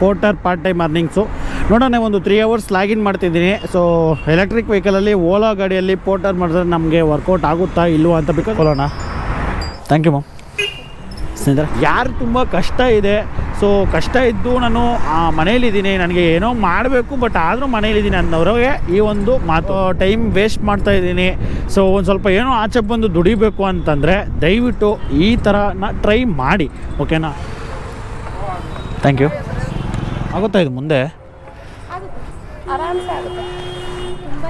Porter part time earnings. ನೋಡೋಣ ಒಂದು three hours login ಮಾಡ್ತಿದ್ದೀನಿ. ಸೊ ಎಲೆಕ್ಟ್ರಿಕ್ ವೆಹಿಕಲಲ್ಲಿ ಓಲಾ ಗಾಡಿಯಲ್ಲಿ ಪೋರ್ಟರ್ ಮಾಡಿದ್ರೆ ನಮಗೆ ವರ್ಕೌಟ್ ಆಗುತ್ತಾ ಇಲ್ವೋ ಅಂತ ಬೇಕು ಕೊಡೋಣ. ಥ್ಯಾಂಕ್ ಯು ಮ್ಯಾಮ್ ಸ್ನೇಹಿತರೆ ಯಾರು ತುಂಬ ಕಷ್ಟ ಇದೆ. ಸೊ ಕಷ್ಟ ಇದ್ದು ನಾನು ಮನೇಲಿದ್ದೀನಿ ನನಗೆ ಏನೋ ಮಾಡಬೇಕು ಬಟ್ ಆದರೂ ಮನೇಲಿದ್ದೀನಿ ಅನ್ನೋರಿಗೆ ಈ ಒಂದು ಮಾತು. ಟೈಮ್ ವೇಸ್ಟ್ ಮಾಡ್ತಾ ಇದ್ದೀನಿ. ಸೊ ಒಂದು ಸ್ವಲ್ಪ ಏನೋ ಆಚೆ ಬಂದು ದುಡಿಬೇಕು ಅಂತಂದರೆ ದಯವಿಟ್ಟು ಈ ಥರನ ಟ್ರೈ ಮಾಡಿ. ಓಕೆನಾ ಥ್ಯಾಂಕ್ ಯು ಆಗುತ್ತಾ ಇದು ಮುಂದೆ? ಆರಾಮ್ಸೆ ಆಗುತ್ತೆ. ತುಂಬ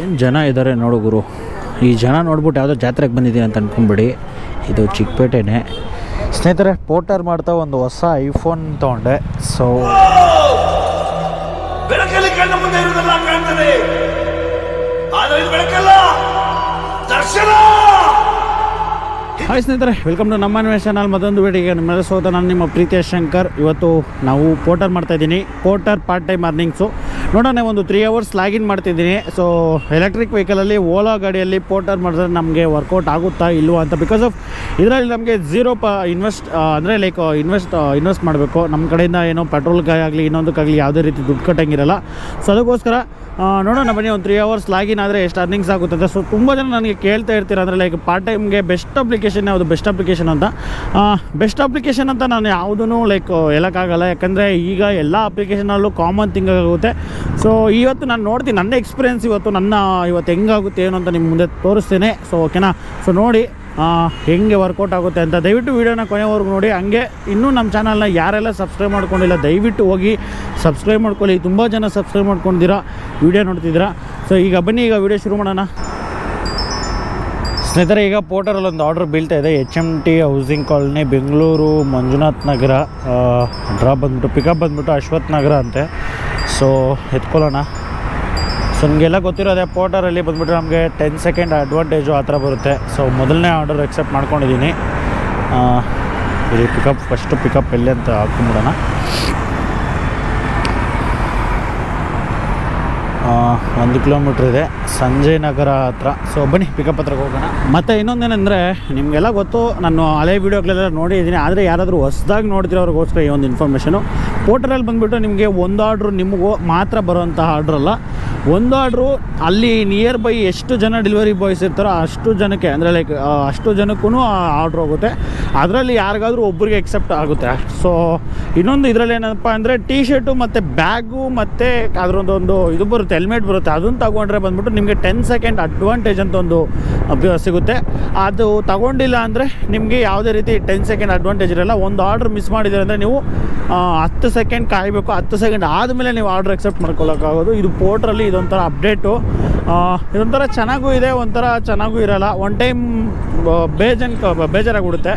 ಏನು ಜನ ಇದ್ದಾರೆ ನೋಡು ಗುರು. ಈ ಜನ ನೋಡ್ಬಿಟ್ಟು ಯಾವುದೋ ಜಾತ್ರೆಗೆ ಬಂದಿದ್ದೀನಿ ಅಂತ ಅನ್ಕೊಂಬಿಡಿ. ಇದು ಚಿಕ್ಕಪೇಟೆನೇ. ಸ್ನೇಹಿತರೆ ಪೋರ್ಟರ್ ಮಾಡ್ತಾ ಒಂದು ಹೊಸ ಐಫೋನ್ ತಗೊಂಡೆ. ಸೊ ಬೆಳಕಲ್ಲಿ ಕಣ್ಣ ಮುಂದೆ ಇರುವುದೆಲ್ಲ ಕಾಣ್ತದೆ. ಆದರೆ ಇದು ಬೆಳಕಲ್ಲ. ಹಾಯ್ ಸ್ನೇಹಿತರೆ ವೆಲ್ಕಮ್ ಟು ನಮ್ಮ ಅನ್ವೇಷ ಮತ್ತೊಂದು ವಿಡಿಯೋಗೆ ನಿಮ್ಮೆಲ್ಲ ಸೋತ ನಾನು ನಿಮ್ಮ ಪ್ರೀತಿಯ ಶಂಕರ್. ಇವತ್ತು ನಾವು ಪೋರ್ಟರ್ ಮಾಡ್ತಾ ಇದ್ದೀನಿ. ಪೋರ್ಟರ್ ಪಾರ್ಟ್ ಟೈಮ್ ಅರ್ನಿಂಗ್ಸು ನೋಡೋಣ, ಒಂದು ತ್ರೀ ಅವರ್ಸ್ ಲಾಗಿನ್ ಮಾಡ್ತಿದ್ದೀನಿ ಸೊ ಎಲೆಕ್ಟ್ರಿಕ್ ವೆಹಿಕಲಲ್ಲಿ ಓಲಾ ಗಾಡಿಯಲ್ಲಿ ಪೋರ್ಟರ್ ಮಾಡಿದ್ರೆ ನಮಗೆ ವರ್ಕೌಟ್ ಆಗುತ್ತಾ ಇಲ್ವಾ ಅಂತ ಬಿಕಾಸ್ ಆಫ್ ಇದರಲ್ಲಿ ನಮಗೆ ಝೀರೋ ಪ ಇನ್ವೆಸ್ಟ್ ಅಂದರೆ ಲೈಕ್ ಇನ್ವೆಸ್ಟ್ ಇನ್ವೆಸ್ಟ್ ಮಾಡಬೇಕು. ನಮ್ಮ ಕಡೆಯಿಂದ ಏನೋ ಪೆಟ್ರೋಲ್ಗಾಗಲಿ ಇನ್ನೊಂದಕ್ಕಾಗಲಿ ಯಾವುದೇ ರೀತಿ ದುಡ್ಡು ಕಟ್ಟಂಗಿರಲ್ಲ. ಸೊ ಅದಕ್ಕೋಸ್ಕರ ನೋಡೋಣ ಬನ್ನಿ, ಒಂದು ತ್ರೀ ಅವರ್ಸ್ ಲಾಗಿನ್ ಆದರೆ ಎಷ್ಟು ಅರ್ನಿಂಗ್ಸ್ ಆಗುತ್ತೆ ಅಂತ. ಸೊ ತುಂಬ ಜನ ನನಗೆ ಕೇಳ್ತಾ ಇರ್ತೀರ, ಅಂದರೆ ಲೈಕ್ ಪಾರ್ಟ್ ಟೈಮ್ಗೆ ಬೆಸ್ಟ್ ಅಪ್ಲಿಕೇಶನ್ ಯಾವುದು? ಬೆಸ್ಟ್ ಅಪ್ಲಿಕೇಶನ್ ಅಂತ. ಬೆಸ್ಟ್ ಅಪ್ಲಿಕೇಶನ್ ಅಂತ ನಾನು ಯಾವುದೂ ಲೈಕ್ ಹೇಳೋಕ್ಕಾಗಲ್ಲ. ಯಾಕಂದರೆ ಈಗ ಎಲ್ಲ ಅಪ್ಲಿಕೇಶನಲ್ಲೂ ಕಾಮನ್ ಥಿಂಗ್ ಆಗುತ್ತೆ. ಸೊ ಇವತ್ತು ನಾನು ನೋಡ್ತೀನಿ, ನನ್ನ ಎಕ್ಸ್ಪೀರಿಯನ್ಸ್ ಇವತ್ತು, ನನ್ನ, ಇವತ್ತು ಹೆಂಗಾಗುತ್ತೆ, ಏನು ಅಂತ ನಿಮ್ಮ ಮುಂದೆ ತೋರಿಸ್ತೇನೆ. ಸೊ ಓಕೆನಾ ಸೊ ನೋಡಿ ಹೆಂಗೆ ವರ್ಕೌಟ್ ಆಗುತ್ತೆ ಅಂತ ದಯವಿಟ್ಟು ವೀಡಿಯೋನ ಕೊನೆವರೆಗೂ ನೋಡಿ. ಹಂಗೆ ಇನ್ನೂ ನಮ್ಮ ಚಾನಲ್ನ ಯಾರೆಲ್ಲ ಸಬ್ಸ್ಕ್ರೈಬ್ ಮಾಡ್ಕೊಂಡಿಲ್ಲ, ದಯವಿಟ್ಟು ಹೋಗಿ ಸಬ್ಸ್ಕ್ರೈಬ್ ಮಾಡ್ಕೊಳ್ಳಿ. ತುಂಬ ಜನ ಸಬ್ಸ್ಕ್ರೈಬ್ ಮಾಡ್ಕೊಂಡಿದ್ದೀರಾ, ವೀಡಿಯೋ ನೋಡ್ತಿದ್ದೀರಾ? ಸೊ ಈಗ ಬನ್ನಿ, ಈಗ ವೀಡಿಯೋ ಶುರು ಮಾಡೋಣ. ಸ್ನೇಹಿತರೆ, ಈಗ ಪೋರ್ಟರಲ್ಲಿ ಒಂದು ಆರ್ಡರ್ ಬೀಳ್ತಾ ಇದೆ. H M T housing colony Bengaluru Manjunath Nagar drop ಬಂದ್ಬಿಟ್ಟು ಪಿಕಪ್ ಬಂದ್ಬಿಟ್ಟು ಅಶ್ವಥ್ ನಗರ ಅಂತೆ. ಸೊ ಎತ್ಕೊಳ್ಳೋಣ. ಸೊ ನಿಮಗೆಲ್ಲ ಗೊತ್ತಿರೋದೆ ಪೋರ್ಟರಲ್ಲಿ ಬಂದುಬಿಟ್ರೆ ನಮಗೆ ಟೆನ್ ಸೆಕೆಂಡ್ ಅಡ್ವಾಂಟೇಜು ಆ ಥರ ಬರುತ್ತೆ. ಸೊ ಮೊದಲನೇ ಆರ್ಡರ್ ಎಕ್ಸೆಪ್ಟ್ ಮಾಡ್ಕೊಂಡಿದ್ದೀನಿ ಇಲ್ಲಿ ಪಿಕಪ್ ಫಸ್ಟು ಪಿಕಪ್ ಎಲ್ಲಿ ಅಂತ ಹಾಕೊಂಡ್ಬಿಡೋಣ ಒಂದು ಕಿಲೋಮೀಟ್ರ್ ಇದೆ, ಸಂಜಯ್ ನಗರ ಹತ್ರ. ಸೊ ಬನ್ನಿ ಪಿಕಪ್ ಹತ್ರಕ್ಕೆ ಹೋಗೋಣ. ಮತ್ತು ಇನ್ನೊಂದೇನೆಂದರೆ, ನಿಮಗೆಲ್ಲ ಗೊತ್ತು, ನಾನು ಹಳೆ ವೀಡಿಯೋಗಳೆಲ್ಲ ನೋಡಿದ್ದೀನಿ ಆದರೆ ಯಾರಾದರೂ ಹೊಸ್ದಾಗಿ ನೋಡ್ತಿರೋರಿಗೋಸ್ಕರ ಈ ಒಂದು ಇನ್ಫಾರ್ಮೇಷನು ಪೋರ್ಟಲಲ್ಲಿ ಬಂದುಬಿಟ್ಟು ನಿಮಗೆ ಒಂದು ಆರ್ಡ್ರು ನಿಮಗೂ ಮಾತ್ರ ಬರುವಂತಹ ಆರ್ಡ್ರಲ್ಲ ಒಂದು ಆರ್ಡ್ರು, ಅಲ್ಲಿ ನಿಯರ್ ಬೈ ಎಷ್ಟು ಜನ ಡೆಲಿವರಿ ಬಾಯ್ಸ್ ಇರ್ತಾರೋ ಅಷ್ಟು ಜನಕ್ಕೆ, ಅಂದರೆ ಲೈಕ್ ಅಷ್ಟು ಜನಕ್ಕೂ ಆರ್ಡ್ರ್ ಹೋಗುತ್ತೆ. ಅದರಲ್ಲಿ ಯಾರಿಗಾದರೂ ಒಬ್ಬರಿಗೆ ಎಕ್ಸೆಪ್ಟ್ ಆಗುತ್ತೆ. ಸೊ ಇನ್ನೊಂದು ಇದರಲ್ಲಿ ಏನಪ್ಪ ಅಂದರೆ ಟೀ ಶರ್ಟು ಮತ್ತು ಬ್ಯಾಗು ಮತ್ತು ಅದರೊಂದೊಂದು ಇದು ಬರುತ್ತೆ ಹೆಲ್ಮೆಟ್ ಬರುತ್ತೆ. ಅದನ್ನು ತಗೊಂಡ್ರೆ ಬಂದ್ಬಿಟ್ಟು ನಿಮಗೆ ಟೆನ್ ಸೆಕೆಂಡ್ ಅಡ್ವಾಂಟೇಜ್ ಅಂತ ಒಂದು ಸಿಗುತ್ತೆ. ಅದು ತಗೊಂಡಿಲ್ಲ ಅಂದರೆ ನಿಮಗೆ ಯಾವುದೇ ರೀತಿ ಟೆನ್ ಸೆಕೆಂಡ್ ಅಡ್ವಾಂಟೇಜ್ ಇರಲ್ಲ. ಒಂದು ಆರ್ಡ್ರ್ ಮಿಸ್ ಮಾಡಿದ್ರೆ ಅಂದರೆ ನೀವು ಹತ್ತು ಸೆಕೆಂಡ್ ಕಾಯಬೇಕು. ಹತ್ತು ಸೆಕೆಂಡ್ ಆದಮೇಲೆ ನೀವು ಆರ್ಡ್ರ್ ಎಕ್ಸೆಪ್ಟ್ ಮಾಡ್ಕೊಳ್ಳೋಕ್ಕಾಗೋದು ಇದು ಪೋರ್ಟ್ರಲ್ಲಿ ಇದೊಂಥರ ಅಪ್ಡೇಟು ಇದೊಂಥರ ಚೆನ್ನಾಗೂ ಇದೆ, ಒಂಥರ ಚೆನ್ನಾಗೂ ಇರಲ್ಲ. ಒನ್ ಟೈಮ್ ಬೇಜನ್ ಬೇಜಾರಾಗ್ಬಿಡುತ್ತೆ.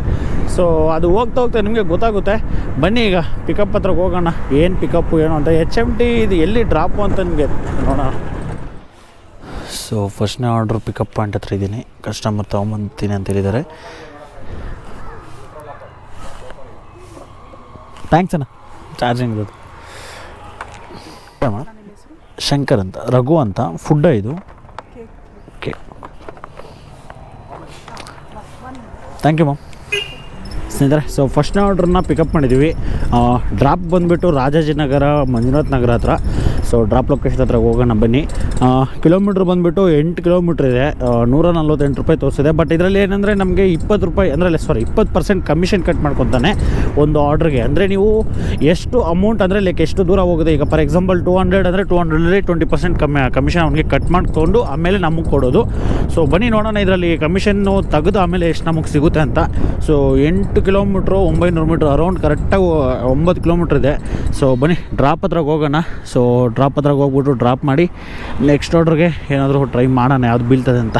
ಸೊ ಅದು ಹೋಗ್ತಾ ಹೋಗ್ತಾ ನಿಮಗೆ ಗೊತ್ತಾಗುತ್ತೆ. ಬನ್ನಿ ಈಗ ಪಿಕಪ್ ಹತ್ರಕ್ಕೆ ಹೋಗೋಣ. ಏನು ಪಿಕಪ್ಪು ಏನು ಅಂತ. ಎಚ್ ಎಂ ಟಿ ಇದು ಎಲ್ಲಿ ಡ್ರಾಪು ಅಂತ ನಿಮಗೆ ನೋಡೋಣ. ಸೊ ಫಸ್ಟ್ನೇ ಆರ್ಡ್ರ್ ಪಿಕಪ್ ಪಾಯಿಂಟ್ ಹತ್ರ ಇದ್ದೀನಿ. ಕಸ್ಟಮರ್ ತೊಗೊಂಬಂತೀನಿ ಅಂತ ಹೇಳಿದ್ದಾರೆ. ಥ್ಯಾಂಕ್ಸ್ ಅಣ್ಣ. ಚಾರ್ಜಿಂಗ್ ಇರೋದು. ಶಂಕರ್ ಅಂತ ರಘು ಅಂತ ಫುಡ್ಡ ಇದು. ಥ್ಯಾಂಕ್ ಯು ಮ್ಯಾಮ್ ಸ್ನೇಹಿತರೆ ಸೊ ಫಸ್ಟ್ನೇ ಆರ್ಡ್ರನ್ನ ಪಿಕಪ್ ಮಾಡಿದ್ದೀವಿ ಡ್ರಾಪ್ ಬಂದುಬಿಟ್ಟು ರಾಜಾಜಿನಗರ ಮಂಜುನಾಥ್ ನಗರ ಹತ್ರ. ಸೊ ಡ್ರಾಪ್ ಲೊಕೇಶನ್ ಹತ್ರ ಹೋಗೋಣ ಬನ್ನಿ. ಕಿಲೋಮೀಟ್ರ್ ಬಂದುಬಿಟ್ಟು ಎಂಟು ಕಿಲೋಮೀಟ್ರ್ ಇದೆ. ನೂರ ನಲ್ವತ್ತೆಂಟು ರೂಪಾಯಿ ತೋರಿಸಿದೆ. ಬಟ್ ಇದರಲ್ಲಿ ಏನಂದರೆ ನಮಗೆ ಇಪ್ಪತ್ತು ರೂಪಾಯಿ, ಅಂದರೆ ಸಾರಿ ಇಪ್ಪತ್ತು ಪರ್ಸೆಂಟ್ ಕಮಿಷನ್ ಕಟ್ ಮಾಡ್ಕೊತಾನೆ ಒಂದು ಆರ್ಡ್ರಿಗೆ ಅಂದರೆ ನೀವು ಎಷ್ಟು ಅಮೌಂಟ್ ಅಂದರೆ ಲೈಕ್ ಎಷ್ಟು ದೂರ ಹೋಗುತ್ತೆ? ಈಗ ಫಾರ್ ಎಕ್ಸಾಂಪಲ್ ಟೂ ಹಂಡ್ರೆಡ್ ಅಂದರೆ ಟೂ ಹಂಡ್ರೆಡಲ್ಲಿ ಟ್ವೆಂಟಿ ಪರ್ಸೆಂಟ್ ಕಮ್ಮಿ ಕಮಿಷನ್ ಅವನಿಗೆ ಕಟ್ ಮಾಡಿಕೊಂಡು ಆಮೇಲೆ ನಮಗೆ ಕೊಡೋದು. ಸೊ ಬನ್ನಿ ನೋಡೋಣ ಇದರಲ್ಲಿ ಕಮಿಷನ್ನು ತೆಗೆದು ಆಮೇಲೆ ಎಷ್ಟು ನಮಗೆ ಸಿಗುತ್ತೆ ಅಂತ. ಸೊ ಎಂಟು ಕಿಲೋಮೀಟ್ರು ಒಂಬೈನೂರು ಮೀಟ್ರ್ ಅರೌಂಡ್ ಕರೆಕ್ಟಾಗಿ ಒಂಬತ್ತು ಕಿಲೋಮೀಟ್ರ್ ಇದೆ. ಸೊ ಬನ್ನಿ ಡ್ರಾಪ್ ಹತ್ರಾಗ ಹೋಗೋಣ. ಸೊ ಡ್ರಾಪ್ ಹತ್ರಾಗ ಹೋಗ್ಬಿಟ್ಟು ಡ್ರಾಪ್ ಮಾಡಿ. ನೆಕ್ಸ್ಟ್ ಆರ್ಡ್ರಿಗೆ ಏನಾದರೂ ಟ್ರೈ ಮಾಡೋಣ ಯಾವ್ದು ಬೀಳ್ತದೆ ಅಂತ.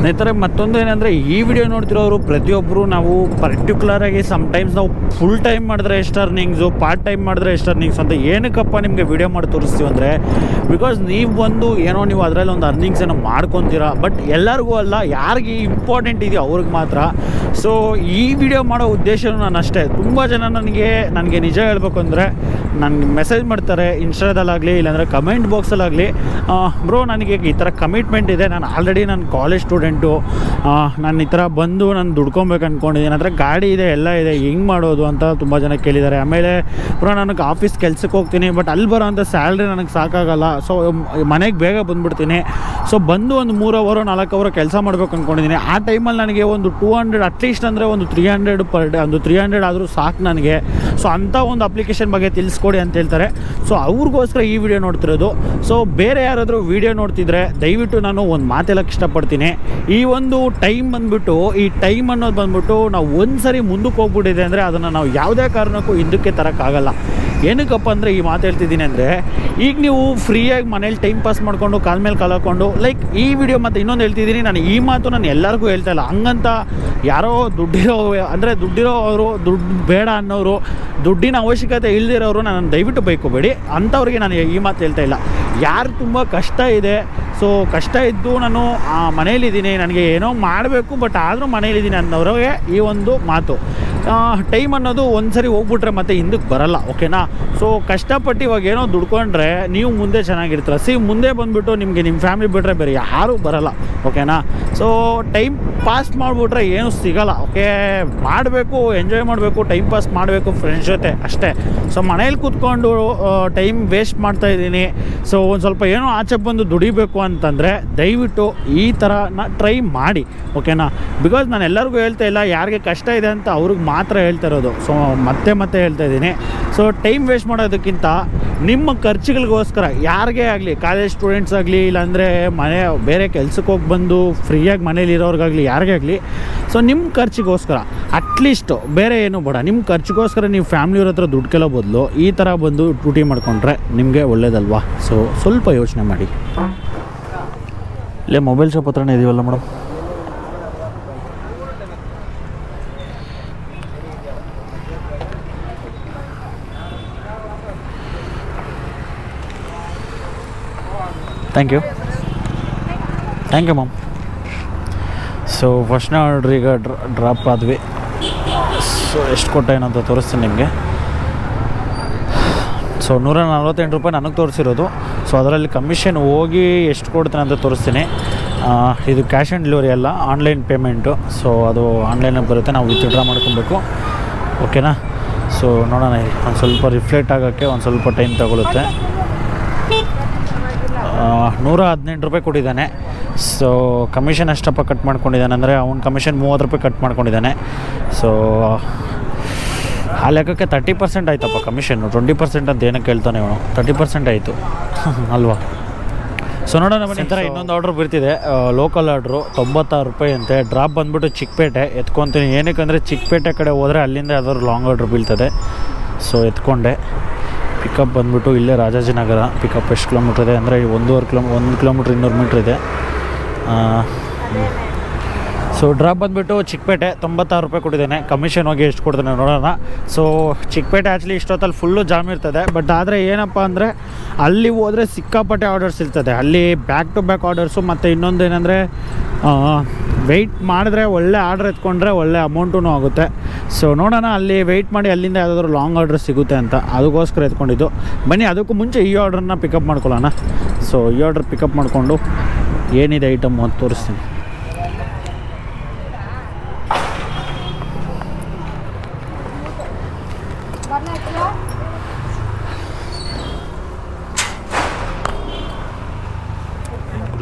ಸ್ನೇಹಿತರೆ, ಮತ್ತೊಂದು ಏನಂದರೆ, ಈ ವಿಡಿಯೋ ನೋಡ್ತಿರೋರು ಪ್ರತಿಯೊಬ್ಬರು ನಾವು ಪರ್ಟಿಕ್ಯುಲರಾಗಿ ಸಮ್ಟೈಮ್ಸ್ ನಾವು ಫುಲ್ ಟೈಮ್ ಮಾಡಿದ್ರೆ ಎಷ್ಟು ಅರ್ನಿಂಗ್ಸು ಪಾರ್ಟ್ ಟೈಮ್ ಮಾಡಿದ್ರೆ ಎಷ್ಟು ಅರ್ನಿಂಗ್ಸ್ ಅಂತ ಏನಕ್ಕಪ್ಪ ನಿಮಗೆ ವಿಡಿಯೋ ಮಾಡಿ ತೋರಿಸ್ತೀವಿ ಅಂದರೆ ಬಿಕಾಸ್ ನೀವು ಬಂದು ಏನೋ ನೀವು ಅದರಲ್ಲಿ ಒಂದು ಅರ್ನಿಂಗ್ಸ್ ಏನೋ ಮಾಡ್ಕೊತೀರಾ ಬಟ್ ಎಲ್ಲರಿಗೂ ಅಲ್ಲ, ಯಾರಿಗೆ ಇಂಪಾರ್ಟೆಂಟ್ ಇದೆಯೋ ಅವ್ರಿಗೆ ಮಾತ್ರ. ಸೊ ಈ ವಿಡಿಯೋ ಮಾಡೋ ಉದ್ದೇಶ ನಾನು ಅಷ್ಟೇ. ತುಂಬ ಜನ ನನಗೆ ನನಗೆ ನಿಜ ಹೇಳ್ಬೇಕು ಅಂದರೆ ನನಗೆ ಮೆಸೇಜ್ ಮಾಡ್ತಾರೆ ಇನ್ಸ್ಟಾದಲ್ಲಾಗಲಿ ಇಲ್ಲಾಂದರೆ ಕಮೆಂಟ್ ಬಾಕ್ಸಲ್ಲಾಗಲಿ ಬ್ರೋ ನನಗೆ ಈ ಥರ ಕಮಿಟ್ಮೆಂಟ್ ಇದೆ. ನಾನು ಆಲ್ರೆಡಿ ನಾನು ಕಾಲೇಜ್ ಸ್ಟೂಡೆಂಟು ನಾನು ಈ ಥರ ಬಂದು ನಾನು ದುಡ್ಕೊಬೇಕು ಅಂದ್ಕೊಂಡಿದ್ದೀನಿ ಅಂದರೆ ಗಾಡಿ ಇದೆ, ಎಲ್ಲ ಇದೆ, ಹೆಂಗೆ ಮಾಡೋದು ಅಂತ ತುಂಬ ಜನ ಕೇಳಿದ್ದಾರೆ. ಆಮೇಲೆ ಪುನಃ ನನಗೆ ಆಫೀಸ್ ಕೆಲ್ಸಕ್ಕೆ ಹೋಗ್ತೀನಿ, ಬಟ್ ಅಲ್ಲಿ ಬರೋ ಅಂಥ ಸ್ಯಾಲ್ರಿ ನನಗೆ ಸಾಕಾಗಲ್ಲ. ಸೊ ಮನೆಗೆ ಬೇಗ ಬಂದುಬಿಡ್ತೀನಿ. ಸೊ ಬಂದು ಒಂದು ಮೂರು ಅವರು, ನಾಲ್ಕು ಅವರ್ ಕೆಲಸ ಮಾಡಬೇಕು ಅಂದ್ಕೊಂಡಿದ್ದೀನಿ ಆ ಟೈಮಲ್ಲಿ ನನಗೆ ಒಂದು ಟೂ ಹಂಡ್ರೆಡ್ ಅಟ್ಲೀಸ್ಟ್ ಅಂದರೆ ಒಂದು ತ್ರೀ ಹಂಡ್ರೆಡ್ ಪರ್ ಡೇ ಒಂದು ತ್ರೀ ಹಂಡ್ರೆಡ್ ಆದರೂ ಸಾಕು ನನಗೆ. ಸೊ ಅಂಥ ಒಂದು ಅಪ್ಲಿಕೇಶನ್ ಬಗ್ಗೆ ತಿಳಿಸ್ಕೊಡಿ ಅಂತ ಹೇಳ್ತಾರೆ. ಸೊ ಅವ್ರಿಗೋಸ್ಕರ ಈ ವಿಡಿಯೋ ನೋಡ್ತಿರೋದು. ಸೊ ಬೇರೆ ಯಾರಾದರೂ ವಿಡಿಯೋ ನೋಡ್ತಿದ್ರೆ ದಯವಿಟ್ಟು ನಾನು ಒಂದು ಮಾತೇಳಕ್ಕೆ ಇಷ್ಟಪಡ್ತೀನಿ. ಈ ಒಂದು ಟೈಮ್ ಬಂದ್ಬಿಟ್ಟು, ಈ ಟೈಮ್ ಅನ್ನೋದು ಬಂದ್ಬಿಟ್ಟು ನಾವು ಒಂದ್ಸರಿ ಮುಂದಕ್ಕೆ ಹೋಗ್ಬಿಟ್ಟಿದೆ ಅಂದರೆ ಅದನ್ನು ನಾವು ಯಾವುದೇ ಕಾರಣಕ್ಕೂ ಹಿಂದಕ್ಕೆ ತರೋಕ್ಕಾಗಲ್ಲ. ಏನಕ್ಕಪ್ಪ ಅಂದರೆ ಈ ಮಾತು ಹೇಳ್ತಿದ್ದೀನಿ ಅಂದರೆ, ಈಗ ನೀವು ಫ್ರೀಯಾಗಿ ಮನೇಲಿ ಟೈಮ್ ಪಾಸ್ ಮಾಡಿಕೊಂಡು, ಕಾಲ ಮೇಲೆ ಕಾಲು ಲೈಕ್ ಈ ವಿಡಿಯೋ ಮತ್ತು ಇನ್ನೊಂದು ಹೇಳ್ತಿದ್ದೀನಿ, ನಾನು ಈ ಮಾತು ನಾನು ಎಲ್ಲರಿಗೂ ಹೇಳ್ತಾ ಇಲ್ಲ. ಹಂಗಂತ ಯಾರೋ ದುಡ್ಡಿರೋ, ಅಂದರೆ ದುಡ್ಡಿರೋ ಅವರು ದುಡ್ಡು ಬೇಡ ಅನ್ನೋರು, ದುಡ್ಡಿನ ಅವಶ್ಯಕತೆ ಇಲ್ಲದಿರೋರು ನಾನು ದಯವಿಟ್ಟು ಬೈಕೋಬೇಡಿ. ಅಂಥವ್ರಿಗೆ ನಾನು ಈ ಮಾತು ಹೇಳ್ತಾ ಇಲ್ಲ. ಯಾರು ತುಂಬ ಕಷ್ಟ ಇದೆ ಸೊ ಕಷ್ಟ ಇದ್ದು ನಾನು ಮನೇಲಿದ್ದೀನಿ ನನಗೆ ಏನೋ ಮಾಡಬೇಕು ಬಟ್ ಆದರೂ ಮನೇಲಿದ್ದೀನಿ ಅನ್ನೋರಿಗೆ ಈ ಒಂದು ಮಾತು. ಟೈಮ್ ಅನ್ನೋದು ಒಂದು ಸರಿ ಹೋಗ್ಬಿಟ್ರೆ ಮತ್ತೆ ಹಿಂದಕ್ಕೆ ಬರಲ್ಲ ಓಕೆನಾ ಸೊ ಕಷ್ಟಪಟ್ಟು ಇವಾಗ ಏನೋ ದುಡ್ಕೊಂಡ್ರೆ ನೀವು ಮುಂದೆ ಚೆನ್ನಾಗಿರ್ತೀರ. ಸಿ ಮುಂದೆ ಬಂದುಬಿಟ್ಟು ನಿಮಗೆ ನಿಮ್ಮ ಫ್ಯಾಮಿಲಿ ಬಿಟ್ಟರೆ ಬೇರೆ ಯಾರೂ ಬರಲ್ಲ ಓಕೆನಾ ಸೊ ಟೈಮ್ ಪಾಸ್ ಮಾಡಿಬಿಟ್ರೆ ಏನು ಸಿಗಲ್ಲ ಓಕೆ ಮಾಡಬೇಕು ಎಂಜಾಯ್ ಮಾಡಬೇಕು ಟೈಮ್ ಪಾಸ್ ಮಾಡಬೇಕು ಫ್ರೆಂಡ್ಸ್ ಜೊತೆ ಅಷ್ಟೇ. ಸೊ ಮನೇಲಿ ಕೂತ್ಕೊಂಡು ಟೈಮ್ ವೇಸ್ಟ್ ಮಾಡ್ತಾ ಇದ್ದೀನಿ. ಸೊ ಒಂದು ಸ್ವಲ್ಪ ಏನೋ ಆಚೆ ಬಂದು ದುಡಿಬೇಕು ಅಂತಂದರೆ ದಯವಿಟ್ಟು ಈ ಥರನ ಟ್ರೈ ಮಾಡಿ ಓಕೆನಾ ಬಿಕಾಸ್ ನಾನು ಎಲ್ಲರಿಗೂ ಹೇಳ್ತಾ ಇಲ್ಲ, ಯಾರಿಗೆ ಕಷ್ಟ ಇದೆ ಅಂತ ಅವ್ರಿಗೆ ಮಾತ್ರ ಹೇಳ್ತಾ ಇರೋದು. ಸೊ ಮತ್ತೆ ಮತ್ತೆ ಹೇಳ್ತಾ ಇದ್ದೀನಿ. ಸೊ ಟೈಮ್ ವೇಸ್ಟ್ ಮಾಡೋದಕ್ಕಿಂತ ನಿಮ್ಮ ಖರ್ಚುಗಳಿಗೋಸ್ಕರ, ಯಾರಿಗೇ ಆಗಲಿ ಕಾಲೇಜ್ ಸ್ಟೂಡೆಂಟ್ಸ್ ಆಗಲಿ, ಇಲ್ಲಾಂದರೆ ಮನೆ, ಬೇರೆ ಕೆಲ್ಸಕ್ಕೆ ಹೋಗಿ ಬಂದು ಫ್ರೀಯಾಗಿ ಮನೇಲಿ ಇರೋರ್ಗಾಗಲಿ ಯಾರಿಗೇ ಆಗಲಿ. ಸೊ ನಿಮ್ಮ ಖರ್ಚಿಗೋಸ್ಕರ ಅಟ್ಲೀಸ್ಟ್ ಬೇರೆ ಏನು ಬೇಡ. ನಿಮ್ಮ ಖರ್ಚಿಗೋಸ್ಕರ ನೀವು ಫ್ಯಾಮ್ಲಿಯವ್ರ ಹತ್ರ ದುಡ್ಡು ಕೆಲೋ ಬದಲು, ಈ ಥರ ಬಂದು ಟೂಟಿ ಮಾಡಿಕೊಂಡ್ರೆ ನಿಮಗೆ ಒಳ್ಳೇದಲ್ವಾ? ಸೊ ಸ್ವಲ್ಪ ಯೋಚನೆ ಮಾಡಿ. ಇಲ್ಲೇ ಮೊಬೈಲ್ ಶಾಪ್ ಹತ್ರನೇ ಇದೀವಲ್ಲ madam thank you thank you ma'am so ಫಸ್ಟ್ನೇ ಆರ್ಡ್ರ್ ಈಗ ಡ್ರಾಪ್ ಆದ್ವಿ. ಸೊ ಎಷ್ಟು ಕೊಟ್ಟ ಏನಂತ ತೋರಿಸ್ತೀನಿ ನಿಮಗೆ. ಸೊ ನೂರ ನಲ್ವತ್ತೆಂಟು ರೂಪಾಯಿ ನನಗೆ ತೋರಿಸಿರೋದು. ಸೊ ಅದರಲ್ಲಿ ಕಮಿಷನ್ ಹೋಗಿ ಎಷ್ಟು ಕೊಡ್ತೇನೆ ಅಂತ ತೋರಿಸ್ತೀನಿ. ಇದು ಕ್ಯಾಶ್ ಆನ್ ಡೆಲಿವರಿ ಅಲ್ಲ ಆನ್ಲೈನ್ ಪೇಮೆಂಟು ಸೊ ಅದು ಆನ್ಲೈನಾಗ ಬರುತ್ತೆ, ನಾವು ವಿತ್ಡ್ರಾ ಮಾಡ್ಕೊಬೇಕು. ಓಕೆನಾ ಸೊ ನೋಡೋಣ, ಒಂದು ಸ್ವಲ್ಪ ರಿಫ್ಲೆಕ್ಟ್ ಆಗೋಕ್ಕೆ ಒಂದು ಸ್ವಲ್ಪ ಟೈಮ್ ತಗೊಳುತ್ತೆ. ನೂರ ಹದಿನೆಂಟು ರೂಪಾಯಿ ಕೊಟ್ಟಿದ್ದಾನೆ. ಸೊ ಕಮಿಷನ್ ಎಷ್ಟಪ್ಪ ಕಟ್ ಮಾಡ್ಕೊಂಡಿದ್ದಾನೆ ಅಂದರೆ ಅವ್ನ ಕಮಿಷನ್ ಮೂವತ್ತು ರೂಪಾಯಿ ಕಟ್ ಮಾಡ್ಕೊಂಡಿದ್ದಾನೆ. ಸೊ ಆ ಲೆಕ್ಕಕ್ಕೆ ತರ್ಟಿ ಪರ್ಸೆಂಟ್ ಆಯ್ತಪ್ಪ ಕಮಿಷನ್ನು ಟ್ವೆಂಟಿ ಪರ್ಸೆಂಟ್ ಅಂತ ಏನಕ್ಕೆ ಹೇಳ್ತಾನೆ ಇವನು? ತರ್ಟಿ ಪರ್ಸೆಂಟ್ ಆಯಿತು. ಅಲ್ವಾ? ಸೊ ನೋಡೋಣ ಬನ್ನಿ. ಥರ ಇನ್ನೊಂದು ಆರ್ಡ್ರ್ ಬರ್ತಿದೆ. ಲೋಕಲ್ ಆರ್ಡ್ರು ತೊಂಬತ್ತಾರು ರೂಪಾಯಿ ಅಂತೆ. ಡ್ರಾಪ್ ಬಂದ್ಬಿಟ್ಟು ಚಿಕ್ಕಪೇಟೆ. ಎತ್ಕೊತೀನಿ. ಏನಕ್ಕೆ ಅಂದರೆ ಚಿಕ್ಕಪೇಟೆ ಕಡೆ ಹೋದರೆ ಅಲ್ಲಿಂದ ಯಾವ್ದಾದ್ರು ಲಾಂಗ್ ಆರ್ಡ್ರ್ ಬೀಳ್ತದೆ. ಸೊ ಎತ್ಕೊಂಡೆ. ಪಿಕಪ್ ಬಂದ್ಬಿಟ್ಟು ಇಲ್ಲೇ ರಾಜಾಜಿನಗರ. ಪಿಕಪ್ ಎಷ್ಟು ಕಿಲೋಮೀಟ್ರ್ ಇದೆ ಅಂದರೆ ಒಂದೂವರೆ ಕಿಲೋ ಒಂದು ಕಿಲೋಮೀಟ್ರ್ ಇನ್ನೂರು ಮೀಟ್ರ್ ಇದೆ. ಸೊ ಡ್ರಾಪ್ ಬಂದುಬಿಟ್ಟು ಚಿಕ್ಕಪೇಟೆ ತೊಂಬತ್ತಾರು ರೂಪಾಯಿ ಕೊಟ್ಟಿದ್ದೇನೆ. ಕಮಿಷನ್ ಹೋಗಿ ಎಷ್ಟು ಕೊಡ್ತೇನೆ ನೋಡೋಣ. ಸೊ ಚಿಕ್ಕಪೇಟೆ ಆ್ಯಕ್ಚುಲಿ ಇಷ್ಟೊತ್ತಲ್ಲಿ ಫುಲ್ಲು ಜಾಮ್ ಇರ್ತದೆ. ಬಟ್ ಆದರೆ ಏನಪ್ಪ ಅಂದರೆ ಅಲ್ಲಿ ಹೋದರೆ ಸಿಕ್ಕಾಪಟ್ಟೆ ಆರ್ಡರ್ಸ್ ಇರ್ತದೆ. ಅಲ್ಲಿ ಬ್ಯಾಕ್ ಟು ಬ್ಯಾಕ್ ಆರ್ಡರ್ಸು ಮತ್ತು ಇನ್ನೊಂದು ಏನಂದರೆ ವೆಯ್ಟ್ ಮಾಡಿದ್ರೆ ಒಳ್ಳೆ ಆರ್ಡರ್ ಎತ್ಕೊಂಡ್ರೆ ಒಳ್ಳೆ ಅಮೌಂಟೂ ಆಗುತ್ತೆ. ಸೊ ನೋಡೋಣ, ಅಲ್ಲಿ ವೆಯ್ಟ್ ಮಾಡಿ ಅಲ್ಲಿಂದ ಯಾವುದಾದ್ರೂ ಲಾಂಗ್ ಆರ್ಡರ್ ಸಿಗುತ್ತೆ ಅಂತ. ಅದಕ್ಕೋಸ್ಕರ ಎತ್ಕೊಂಡಿದ್ದು. ಬನ್ನಿ, ಅದಕ್ಕೂ ಮುಂಚೆ ಈ ಆರ್ಡ್ರನ್ನ ಪಿಕಪ್ ಮಾಡ್ಕೊಳ್ಳೋಣ. ಸೊ ಈ ಆರ್ಡ್ರ್ ಪಿಕಪ್ ಮಾಡಿಕೊಂಡು ಏನಿದೆ ಐಟಮ್ ಅಂತ ತೋರಿಸ್ತೀನಿ.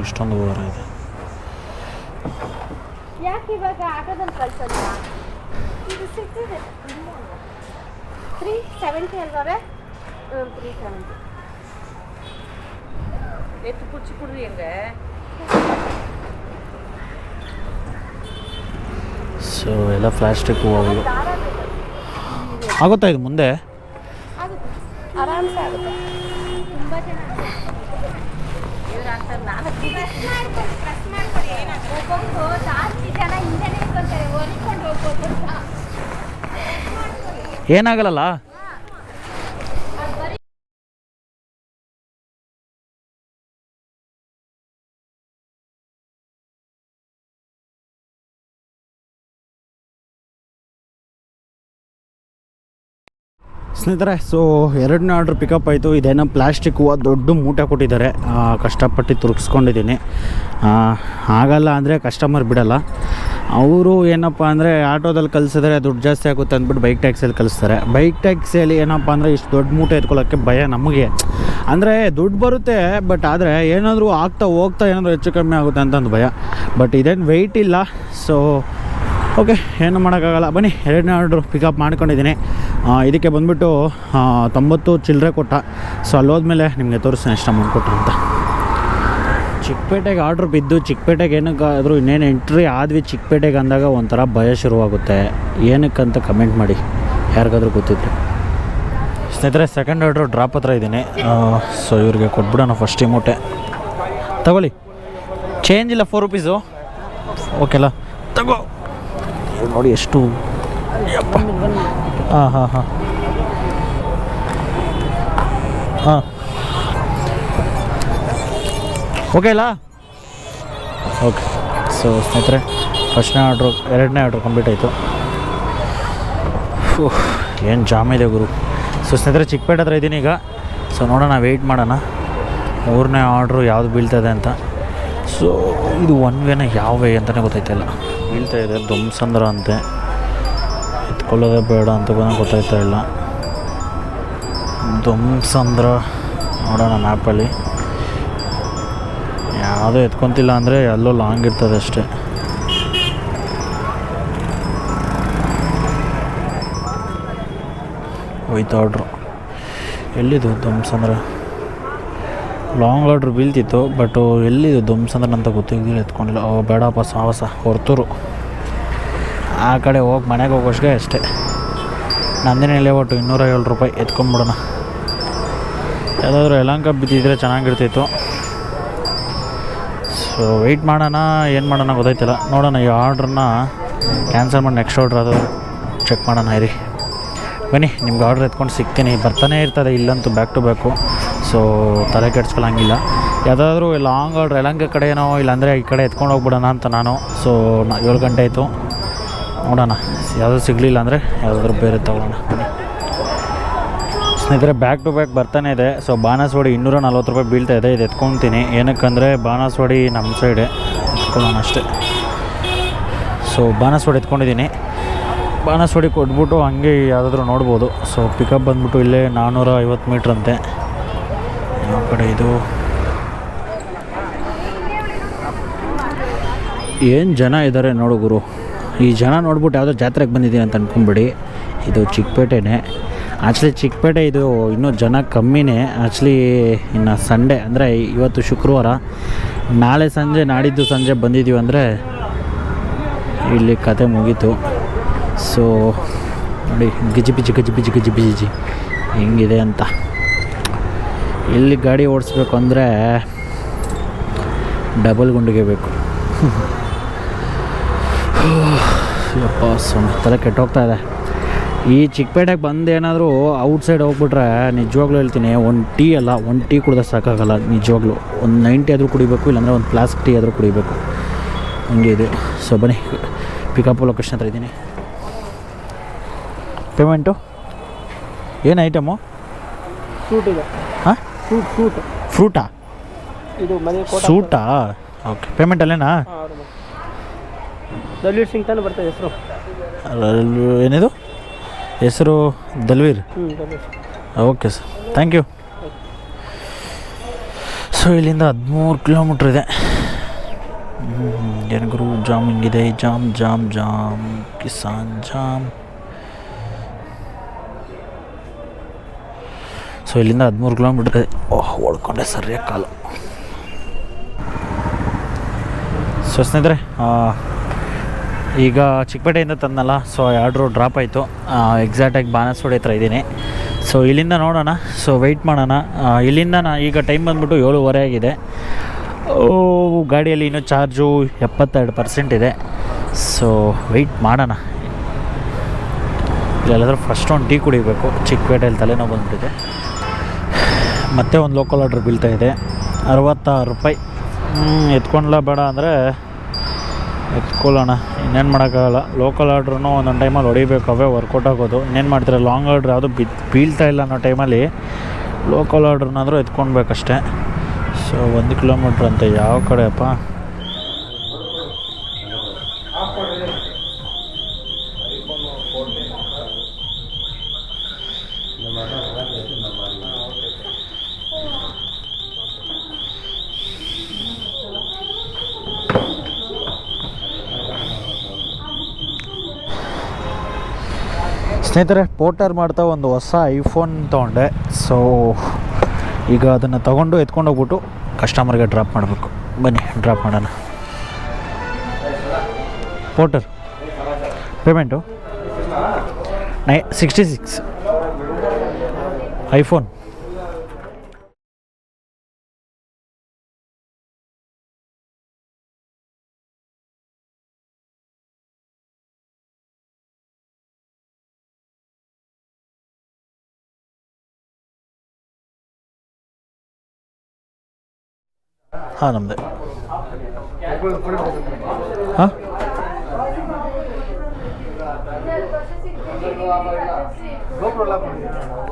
ಇಷ್ಟೊಂದು ಇದೆ ಯಾಕೆ ಇವಾಗ ಆಟೋದಲ್ಲಿ ಕಳ್ಸೋದು? ಇದು ಸಿಕ್ಕಿದೆ ತ್ರೀ ಸೆವೆಂಟಿ ಅಲ್ವೇ ತ್ರೀ ಸೆವೆಂಟಿ ಎತ್ತು ಕುಚ್ಚಿ ಕುಡ್ರಿ ಹೆಂಗ. ಸೊ ಎಲ್ಲ ಪ್ಲಾಸ್ಟಿಕ್ ಹೂವುಗಳು ಆಗುತ್ತಾ ಇದು ಮುಂದೆ? ಆಗುತ್ತೆ ಸ್ನೇಹಿತರೆ ಸೊ ಎರಡನೇ ಆರ್ಡ್ರ್ ಪಿಕಪ್ ಆಯಿತು. ಇದೇನೋ ಪ್ಲಾಸ್ಟಿಕ್ ಹೂವು, ದೊಡ್ಡ ಮೂಟೆ ಕೊಟ್ಟಿದ್ದಾರೆ. ಕಷ್ಟಪಟ್ಟು ತುರುಗಿಸ್ಕೊಂಡಿದ್ದೀನಿ ಆಗಲ್ಲ ಅಂದರೆ ಕಸ್ಟಮರ್ ಬಿಡಲ್ಲ. ಅವರು ಏನಪ್ಪ ಅಂದರೆ ಆಟೋದಲ್ಲಿ ಕಲಿಸಿದ್ರೆ ದುಡ್ಡು ಜಾಸ್ತಿ ಆಗುತ್ತೆ ಅಂದ್ಬಿಟ್ಟು ಬೈಕ್ ಟ್ಯಾಕ್ಸಿಯಲ್ಲಿ ಕಲಿಸ್ತಾರೆ. ಬೈಕ್ ಟ್ಯಾಕ್ಸಿಯಲ್ಲಿ ಏನಪ್ಪ ಅಂದರೆ ಇಷ್ಟು ದೊಡ್ಡ ಮೂಟೆ ಎತ್ಕೊಳ್ಳೋಕ್ಕೆ ಭಯ ನಮಗೆ. ಅಂದರೆ ದುಡ್ಡು ಬರುತ್ತೆ ಬಟ್ ಆದರೆ ಏನಾದರೂ ಆಗ್ತಾ ಹೋಗ್ತಾ ಏನಾದರೂ ಹೆಚ್ಚು ಕಮ್ಮಿ ಆಗುತ್ತೆ ಅಂತ ಒಂದು ಭಯ. ಬಟ್ ಇದೇನು ವೆಯ್ಟ್ ಇಲ್ಲ ಸೊ ಓಕೆ, ಏನು ಮಾಡೋಕ್ಕಾಗಲ್ಲ. ಬನ್ನಿ, ಎರಡನೇ ಆರ್ಡ್ರು ಪಿಕಪ್ ಮಾಡ್ಕೊಂಡಿದ್ದೀನಿ. ಇದಕ್ಕೆ ಬಂದುಬಿಟ್ಟು ತೊಂಬತ್ತು ಚಿಲ್ಲರೆ ಕೊಟ್ಟ. ಸೊ ಅಲ್ಲಿ ಹೋದ್ಮೇಲೆ ನಿಮಗೆ ತೋರಿಸ್ತೀನಿ ಎಷ್ಟು ಅಮೌಂಟ್ ಕೊಟ್ಟರು ಅಂತ. ಚಿಕ್ಕಪೇಟೆಗೆ ಆರ್ಡ್ರ್ ಬಿದ್ದು, ಚಿಕ್ಕಪೇಟೆಗೆ ಏನಕ್ಕಾದರೂ ಇನ್ನೇನು ಎಂಟ್ರಿ ಆದ್ವಿ, ಚಿಕ್ಕಪೇಟೆಗೆ ಅಂದಾಗ ಒಂಥರ ಭಯ ಶುರುವಾಗುತ್ತೆ. ಏನಕ್ಕಂತ ಕಮೆಂಟ್ ಮಾಡಿ, ಯಾರಿಗಾದ್ರೂ ಗೊತ್ತಿದ್ರೆ. ಸ್ನೇಹಿತರೆ ಸೆಕೆಂಡ್ ಆರ್ಡ್ರು ಡ್ರಾಪ್ ಹತ್ರ ಇದ್ದೀನಿ. ಸೊ ಇವ್ರಿಗೆ ಕೊಟ್ಬಿಡೋಣ ಫಸ್ಟ್ ಮೂಟೆ ತಗೊಳ್ಳಿ. ಚೇಂಜ್ ಇಲ್ಲ ಫೋರ್ ರುಪೀಸು ಓಕೆಲ್ಲ ತಗೋ. ನೋಡಿ ಎಷ್ಟು ಹಾಂ ಹಾಂ ಹಾಂ. ಹಾಂ. ಓಕೆ ಇಲ್ಲ ಓಕೆ ಸೊ ಸ್ನೇಹಿತರೆ ಫಸ್ಟ್ನೇ ಆರ್ಡ್ರು ಎರಡನೇ ಆರ್ಡ್ರು ಕಂಪ್ಲೀಟ್ ಆಯಿತು. ಏನು ಜಾಮ್ ಇದೆ ಗುರು. ಸೊ ಸ್ನೇಹಿತರೆ ಚಿಕ್ಕಪೇಟೆ ಹತ್ರ ಇದ್ದೀನಿ ಈಗ. ಸೊ ನೋಡೋಣ ವೆಯ್ಟ್ ಮಾಡೋಣ. ಮೂರನೇ ಆರ್ಡ್ರು ಯಾವುದು ಬೀಳ್ತದೆ ಅಂತ. ಸೊ ಇದು ಒನ್ ವೇನ ಯಾವ ವೇ ಅಂತಲೇ ಗೊತ್ತಾಯ್ತಿಲ್ಲ ಬೀಳ್ತಾ ಇದೆ ಧ್ವಂಸಂದ್ರ ಅಂತೆ. ಎತ್ಕೊಳ್ಳೋದೇ ಬೇಡ ಅಂತ ಕೂಡ ಗೊತ್ತಾಯ್ತಾ ಇಲ್ಲ. ಧ್ವಂಸಂದ್ರ ನೋಡೋಣ ಮ್ಯಾಪಲ್ಲಿ. ಯಾವುದೂ ಎತ್ಕೊತಿಲ್ಲ ಅಂದರೆ ಎಲ್ಲೋ ಲಾಂಗ್ ಇರ್ತದೆ ಅಷ್ಟೇ. ಹೋಯ್ತು ಆರ್ಡ್ರು ಎಲ್ಲಿದು ಧ್ವಂಸಂದ್ರ ಲಾಂಗ್ ಆರ್ಡ್ರ್ ಬೀಳ್ತಿತ್ತು ಬಟ್ ಎಲ್ಲಿದು ಧ್ವಂಸಂದ್ರೆ ಅಂತ ಗೊತ್ತಿದ್ದಿಲ್ಲ ಎತ್ಕೊಂಡಿಲ್ಲ ಓ ಬೇಡಪ್ಪ ಸಾಹಸ ಹೊರ್ತೂರು. ಆ ಕಡೆ ಹೋಗಿ ಮನೆಗೆ ಹೋಗೋಷ್ಗೆ ಅಷ್ಟೇ. ನಂದಿನಲ್ಲಿ ಒಟ್ಟು ಇನ್ನೂರ ಏಳು ರೂಪಾಯಿ ಎತ್ಕೊಂಬಿಡೋಣ. ಯಾವುದಾದ್ರೂ ಯಲಂಕ ಬಿದ್ದಿದ್ರೆ ಚೆನ್ನಾಗಿರ್ತಿತ್ತು. ಸೊ ವೆಯ್ಟ್ ಮಾಡೋಣ, ಏನು ಮಾಡೋಣ ಗೊತ್ತಾಯ್ತಿಲ್ಲ. ನೋಡೋಣ ಈ ಆರ್ಡ್ರನ್ನ ಕ್ಯಾನ್ಸಲ್ ಮಾಡಿ ನೆಕ್ಸ್ಟ್ ಆರ್ಡ್ರ್ ಅದು ಚೆಕ್ ಮಾಡೋಣ, ಇರಿ. ಬನ್ನಿ, ನಿಮ್ಗೆ ಆರ್ಡ್ರ್ ಎತ್ಕೊಂಡು ಸಿಗ್ತೀನಿ. ಬರ್ತಾನೆ ಇರ್ತದೆ, ಇಲ್ಲಂತೂ ಬ್ಯಾಕ್ ಟು ಬ್ಯಾಕು ಸೊ ತಲೆ ಕೆಡ್ಸ್ಕೊಳಂಗಿಲ್ಲ. ಯಾವುದಾದ್ರೂ ಲಾಂಗ್ ಆರ್ಡ್ರ್ ಯಲಂಕ ಕಡೆನೋ, ಇಲ್ಲಾಂದರೆ ಈ ಕಡೆ ಎತ್ಕೊಂಡು ಹೋಗ್ಬಿಡೋಣ ಅಂತ ನಾನು. ಸೊ ನಾ ಏಳು ಗಂಟೆ ಆಯಿತು. ನೋಡೋಣ ಯಾವುದೂ ಸಿಗಲಿಲ್ಲ ಅಂದರೆ ಯಾವುದಾದ್ರೂ ಬೇರೆ ತಗೊಳ್ಳೋಣ. ಸ್ನೇಹಿತರೆ ಬ್ಯಾಕ್ ಟು ಬ್ಯಾಕ್ ಬರ್ತಾನೆ ಇದೆ. ಸೊ ಬಾಣಸ್ವಾಡಿ ಇನ್ನೂರ ನಲ್ವತ್ತು ರೂಪಾಯಿ ಬೀಳ್ತಾ ಇದೆ. ಇದು ಎತ್ಕೊತೀನಿ. ಏನಕ್ಕಂದರೆ, ಬಾಣಸ್ವಾಡಿ ನಮ್ಮ ಸೈಡೆ ಎತ್ಕೊಳ್ಳೋಣ ಅಷ್ಟೇ. ಸೊ ಬಾಣಸ್ವಾಡಿ ಎತ್ಕೊಂಡಿದ್ದೀನಿ. ಬಾನಸವಾಡಿ ಕೊಟ್ಬಿಟ್ಟು ಹಂಗೆ ಯಾವುದಾದ್ರೂ ನೋಡ್ಬೋದು. ಸೊ ಪಿಕಪ್ ಬಂದ್ಬಿಟ್ಟು ಇಲ್ಲೇ ನಾನ್ನೂರ ಐವತ್ತು ಮೀಟ್ರ್ ಅಂತೆ ಯಾವ ಕಡೆ ಇದು. ಏನು ಜನ ಇದ್ದಾರೆ ನೋಡು ಗುರು. ಈ ಜನ ನೋಡ್ಬಿಟ್ಟು ಯಾವುದೋ ಜಾತ್ರೆಗೆ ಬಂದಿದ್ದೀನಿ ಅಂತ ಅಂದ್ಕೊಂಬಿಡಿ ಇದು ಚಿಕ್ಕಪೇಟೆನೇ. ಆ್ಯಕ್ಚುಲಿ ಚಿಕ್ಕಪೇಟೆ ಇದು ಇನ್ನೂ ಜನ ಕಮ್ಮಿನೇ. ಆ್ಯಕ್ಚುಲಿ ಇನ್ನು ಸಂಡೇ ಅಂದರೆ ಇವತ್ತು ಶುಕ್ರವಾರ. ನಾಳೆ ಸಂಜೆ ನಾಡಿದ್ದು ಸಂಜೆ ಬಂದಿದ್ದೀವಿ ಅಂದರೆ ಇಲ್ಲಿ ಕತೆ ಮುಗೀತು. ಸೊ ನೋಡಿ, ಗಿಜಿ ಬಿಜಿ, ಗಜಿ ಬಿಜಿ, ಗಜಿ ಹೆಂಗಿದೆ ಅಂತ. ಇಲ್ಲಿ ಗಾಡಿ ಓಡಿಸ್ಬೇಕು ಅಂದರೆ ಡಬಲ್ ಗುಂಡಿಗೆ ಬೇಕು. ಯಪ್ಪ ಸ್ವಾಮಿ ತಲೆ ಕೆಟ್ಟೋಗ್ತಾ ಇದೆ. ಈ ಚಿಕ್ಕಪೇಟೆಗೆ ಬಂದು ಏನಾದರೂ ಔಟ್ಸೈಡ್ ಹೋಗ್ಬಿಟ್ರೆ ನಿಜವಾಗ್ಲೂ ಹೇಳ್ತೀನಿ, ಒಂದು ಟೀ ಅಲ್ಲ, ಒಂದು ಟೀ ಕುಡ್ದೆ ಸಾಕಾಗಲ್ಲ, ನಿಜವಾಗ್ಲೂ. ಒಂದು ನೈಂಟಿ ಆದರೂ ಕುಡಿಬೇಕು, ಇಲ್ಲಾಂದರೆ ಒಂದು ಪ್ಲಾಸ್ಕ್ ಟೀ ಆದರೂ ಕುಡಿಬೇಕು. ಹಂಗೆ ಇದೆ. ಸೊ ಬನ್ನಿ, ಪಿಕಪ್ ಲೊಕೇಶನ್ ಹತ್ರ ಇದ್ದೀನಿ. ಪೇಮೆಂಟು? ಏನು ಐಟಮು? ಫ್ರೂಟ್ ಇದೆ. ಹಾಂ? Fruit fruit. ಫ್ರೂಟಾ? ಇದು ಮನೆ ಕೋಟ ಸೂಟಾ ಓಕೆ. ಪೇಮೆಂಟ್ ಅಲ್ಲೇನಾ? ದಲ್ವೀರ್ ಸಿಂಗ್ ತಾನೇ ಬರ್ತದೆ ಹೆಸರು. ಏನಿದು? ಹೆಸರು Dalvir? Okay sir. Thank you. So ಇಲ್ಲಿಂದ ಹದಿಮೂರು ಕಿಲೋಮೀಟ್ರ್ ಇದೆ. ಏನು ಗುರು ಜಾಮ್ ಹಿಂಗಿದೆ. Jam jam jam. Kisan jam. So ಇಲ್ಲಿಂದ ಹದಿಮೂರು ಕಿಲೋಮೀಟ್ರ್ ಓಹ್ ಓಡ್ಕೊಂಡೆ ಸರಿಯಾಗಿ ಕಾಲು. ಸೊ ಸ್ನೇಹಿತರೆ ಈಗ ಚಿಕ್ಕಪೇಟೆಯಿಂದ ತಂದಲ್ಲ ಸೊ ಆರ್ಡ್ರು ಡ್ರಾಪ್ ಆಯಿತು. ಎಕ್ಸಾಕ್ಟಾಗಿ ಬಾನಸ್ವಾಡಿ ಹತ್ರ ಇದ್ದೀನಿ. ಸೊ ಇಲ್ಲಿಂದ ನೋಡೋಣ. ಸೊ ವೆಯ್ಟ್ ಮಾಡೋಣ. ಇಲ್ಲಿಂದ ನಾ ಈಗ ಟೈಮ್ ಬಂದ್ಬಿಟ್ಟು ಏಳುವರೆ ಆಗಿದೆ. ಓ, ಗಾಡಿಯಲ್ಲಿ ಇನ್ನೂ ಚಾರ್ಜು ಎಪ್ಪತ್ತೆರಡು ಪರ್ಸೆಂಟ್ ಇದೆ. ಸೊ ವೆಯ್ಟ್ ಮಾಡೋಣ. ಇಲ್ಲೆಲ್ಲಾದರೂ ಫಸ್ಟ್ ಒಂದು ಟೀ ಕುಡಿಬೇಕು. ಚಿಕ್ಕಪೇಟೆಯಲ್ಲಿ ತಲೆನೋವು ಬಂದ್ಬಿಟ್ಟಿದೆ. ಮತ್ತೆ ಒಂದು ಲೋಕಲ್ ಆರ್ಡ್ರ್ ಬೀಳ್ತಾ ಇದೆ. ಅರವತ್ತಾರು ರೂಪಾಯಿ. ಎತ್ಕೊಂಡ್ಲ ಬೇಡ ಅಂದರೆ ಎತ್ಕೊಳ್ಳೋಣ. ಇನ್ನೇನು ಮಾಡೋಕ್ಕಾಗಲ್ಲ. ಲೋಕಲ್ ಆರ್ಡ್ರೂ ಒಂದೊಂದು ಟೈಮಲ್ಲಿ ಹೊಡಿಬೇಕು. ಅವೇ ವರ್ಕೌಟ್ ಆಗೋದು. ಇನ್ನೇನು ಮಾಡ್ತಾರೆ? ಲಾಂಗ್ ಆರ್ಡ್ರ್ ಯಾವುದು ಬಿ, ಬೀಳ್ತಾ ಇಲ್ಲ ಅನ್ನೋ ಟೈಮಲ್ಲಿ ಲೋಕಲ್ ಆರ್ಡ್ರನ್ನಾದರೂ ಎತ್ಕೊಳ್ಬೇಕಷ್ಟೆ ಸೊ ಒಂದು ಕಿಲೋಮೀಟ್ರ್ ಅಂತ. ಯಾವ ಕಡೆಯಪ್ಪ? ಸ್ನೇಹಿತರೆ ಪೋಟರ್ ಮಾಡ್ತಾ ಒಂದು ಹೊಸ ಐಫೋನ್ ತೊಗೊಂಡೆ. ಸೊ ಈಗ ಅದನ್ನು ತೊಗೊಂಡು ಎತ್ಕೊಂಡು ಹೋಗ್ಬಿಟ್ಟು ಕಸ್ಟಮರ್ಗೆ ಡ್ರಾಪ್ ಮಾಡಬೇಕು. ಬನ್ನಿ ಡ್ರಾಪ್ ಮಾಡೋಣ. ಪೋಟರ್ ಪೇಮೆಂಟು ನೈ ಸಿಕ್ಸ್ಟಿ ಸಿಕ್ಸ್ ಐಫೋನ್. ಹಾಂ ನಮ್ಮದೇ ಹಾಂ?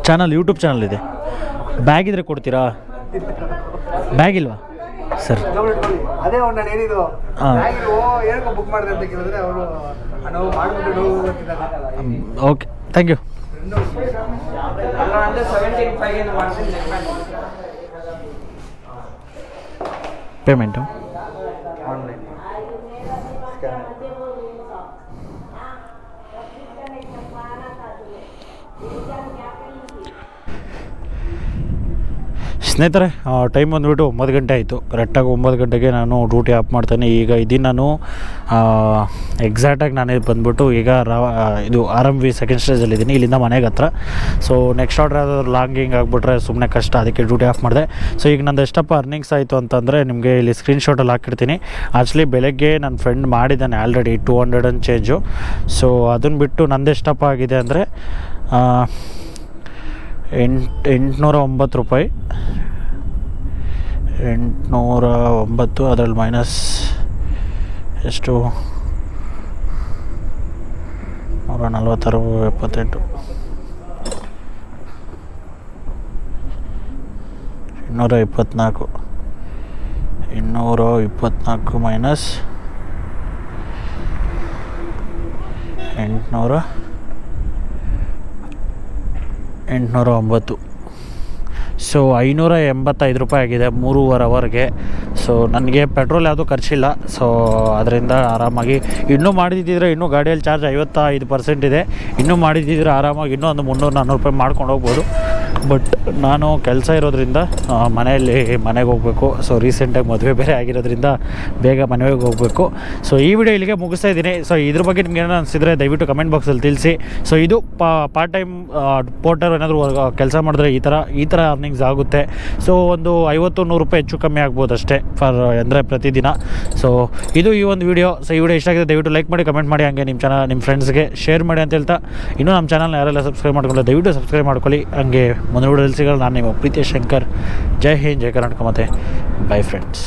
ಚಾನಲ್ ಯೂಟ್ಯೂಬ್ ಚಾನಲ್ ಇದೆ. ಬ್ಯಾಗ್ ಇದ್ರೆ ಕೊಡ್ತೀರಾ? ಬ್ಯಾಗ್ ಇಲ್ವಾ? ಸರ್. ಅದೇ ಅವ್ನು ನಾನು ಹೇಳಿದ್ದು. ಹಾ. ಬ್ಯಾಗಿರು ಏನಕ್ಕೆ ಬುಕ್ ಮಾಡಿದೆ ಅಂತ ಕೇಳಿದ್ರೆ ಅವರು ನಾವು ಮಾಡ್ಬಿಟ್ಟು ಓಕೆ ಥ್ಯಾಂಕ್ ಯು ಪೇಮೆಂಟು ಸ್ನೇಹಿತರೆ ಟೈಮ್ ಬಂದುಬಿಟ್ಟು ಒಂಬತ್ತು ಗಂಟೆ ಆಯಿತು. ಕರೆಕ್ಟಾಗಿ ಒಂಬತ್ತು ಗಂಟೆಗೆ ನಾನು ಡ್ಯೂಟಿ ಆಫ್ ಮಾಡ್ತೇನೆ. ಈಗ ಇದೀನಿ ನಾನು ಎಕ್ಸಾಕ್ಟಾಗಿ ನಾನೇ ಬಂದುಬಿಟ್ಟು ಈಗ ರಾ ಇದು ಆರ್ ಎಂ ವಿ ಸೆಕೆಂಡ್ ಸ್ಟೇಜಲ್ಲಿದ್ದೀನಿ ಇಲ್ಲಿಂದ ಮನೆಗೆ ಹತ್ರ. ಸೊ ನೆಕ್ಸ್ಟ್ ಆರ್ಡ್ರ್ ಯಾವ್ದಾದ್ರು ಲಾಂಗಿಂಗ್ ಆಗಿಬಿಟ್ರೆ ಸುಮ್ಮನೆ ಕಷ್ಟ, ಅದಕ್ಕೆ ಡ್ಯೂಟಿ ಆಫ್ ಮಾಡಿದೆ. ಸೊ ಈಗ ನಂದು ಎಷ್ಟಪ್ಪ ಅರ್ನಿಂಗ್ಸ್ ಆಯಿತು ಅಂತಂದರೆ ನಿಮಗೆ ಇಲ್ಲಿ ಸ್ಕ್ರೀನ್ಶಾಟಲ್ಲಿ ಹಾಕಿರ್ತೀನಿ. ಆ್ಯಕ್ಚುಲಿ ಬೆಳಗ್ಗೆ ನನ್ನ ಫ್ರೆಂಡ್ ಮಾಡಿದ್ದಾನೆ already two hundred and change so ಅದನ್ನು ಬಿಟ್ಟು ನಂದು ಎಷ್ಟಪ್ಪ ಆಗಿದೆ ಅಂದರೆ ಎಂಟು, ಎಂಟುನೂರ ಒಂಬತ್ತು ರೂಪಾಯಿ. ಎಂಟುನೂರ ಒಂಬತ್ತು ಅದರಲ್ಲಿ ಮೈನಸ್ ಎಷ್ಟು? ನೂರ ನಲ್ವತ್ತಾರು ಎಪ್ಪತ್ತೆಂಟು. ಇನ್ನೂರ ಇಪ್ಪತ್ತ್ನಾಲ್ಕು ಇನ್ನೂರ ಇಪ್ಪತ್ತ್ನಾಲ್ಕು ಮೈನಸ್ ಎಂಟುನೂರ ಎಂಟುನೂರ ಒಂಬತ್ತು ಸೊ ಐನೂರ ಎಂಬತ್ತೈದು ರೂಪಾಯಿ ಆಗಿದೆ ಮೂರುವರೆ ಅವರ್ಗೆ. ಸೊ ನನಗೆ ಪೆಟ್ರೋಲ್ ಯಾವುದೂ ಖರ್ಚಿಲ್ಲ. ಸೊ ಅದರಿಂದ ಆರಾಮಾಗಿ ಇನ್ನೂ ಮಾಡಿದ್ದಿದ್ರೆ ಇನ್ನೂ ಗಾಡಿಯಲ್ಲಿ ಚಾರ್ಜ್ ಐವತ್ತೈದು ಪರ್ಸೆಂಟ್ ಇದೆ. ಇನ್ನೂ ಮಾಡಿದ್ದಿದ್ರೆ ಆರಾಮಾಗಿ ಇನ್ನೂ ಒಂದು ಮುನ್ನೂರು ನಾನ್ನೂರು ರೂಪಾಯಿ ಮಾಡ್ಕೊಂಡು ಹೋಗ್ಬೋದು. ಬಟ್ ನಾನು ಕೆಲಸ ಇರೋದ್ರಿಂದ ಮನೆಯಲ್ಲಿ ಮನೆಗೆ ಹೋಗಬೇಕು. ಸೊ ರೀಸೆಂಟಾಗಿ ಮದುವೆ ಬೇರೆ ಆಗಿರೋದ್ರಿಂದ ಬೇಗ ಮನೆಗೆ ಹೋಗಬೇಕು. ಸೊ ಈ ವಿಡಿಯೋ ಇಲ್ಲಿಗೆ ಮುಗಿಸ್ತಾ ಇದ್ದೀನಿ. ಸೊ ಇದ್ರ ಬಗ್ಗೆ ನಿಮ್ಗೆ ಏನೋ ಅನಿಸಿದ್ರೆ ದಯವಿಟ್ಟು ಕಮೆಂಟ್ ಬಾಕ್ಸಲ್ಲಿ ತಿಳಿಸಿ. ಸೊ ಇದು ಪಾರ್ಟ್ ಟೈಮ್ ಪೋರ್ಟರ್ ಏನಾದರೂ ಕೆಲಸ ಮಾಡಿದ್ರೆ ಈ ಥರ ಈ ಥರ ಅರ್ನಿಂಗ್ಸ್ ಆಗುತ್ತೆ. ಸೊ ಒಂದು ಐವತ್ತು, ನೂರು ರೂಪಾಯಿ ಹೆಚ್ಚು ಕಮ್ಮಿ ಆಗ್ಬೋದು ಅಷ್ಟೇ ಫಾರ್ ಅಂದರೆ ಪ್ರತಿದಿನ. ಸೊ ಇದು ಈ ಒಂದು ವಿಡಿಯೋ ಸೊ ಈ ವಿಡಿಯೋ ಇಷ್ಟ ಆಗಿದೆ ದಯವಿಟ್ಟು ಲೈಕ್ ಮಾಡಿ ಕಮೆಂಟ್ ಮಾಡಿ. ಹಂಗೆ ನಿಮ್ಮ ಚಾನಲ್ ನಿಮ್ಮ ಫ್ರೆಂಡ್ಸ್ಗೆ ಶೇರ್ ಮಾಡಿ ಅಂತ ಹೇಳ್ತಾ. ಇನ್ನೂ ನಮ್ಮ ಚಾನಲ್ನ ಯಾರೆಲ್ಲ ಸಬ್ಸ್ಕ್ರೈಬ್ ಮಾಡ್ಕೊಳ್ಳಿ ದಯವಿಟ್ಟು ಸಬ್ಸ್ಕ್ರೈಬ್ ಮಾಡ್ಕೊಳ್ಳಿ. ಹಂಗೆ ಮುಂದಿನ ವಿಡಿಯೋದಲ್ಲಿ ಸಿಗೋಣ ನಾನು ನಿಮ್ಮ ಪ್ರೀತಿಯ ಶಂಕರ್ ಜೈ ಹಿಂದ್ ಜೈ ಕರ್ನಾಟಕ ಮತ್ತು ಬೈ ಫ್ರೆಂಡ್ಸ್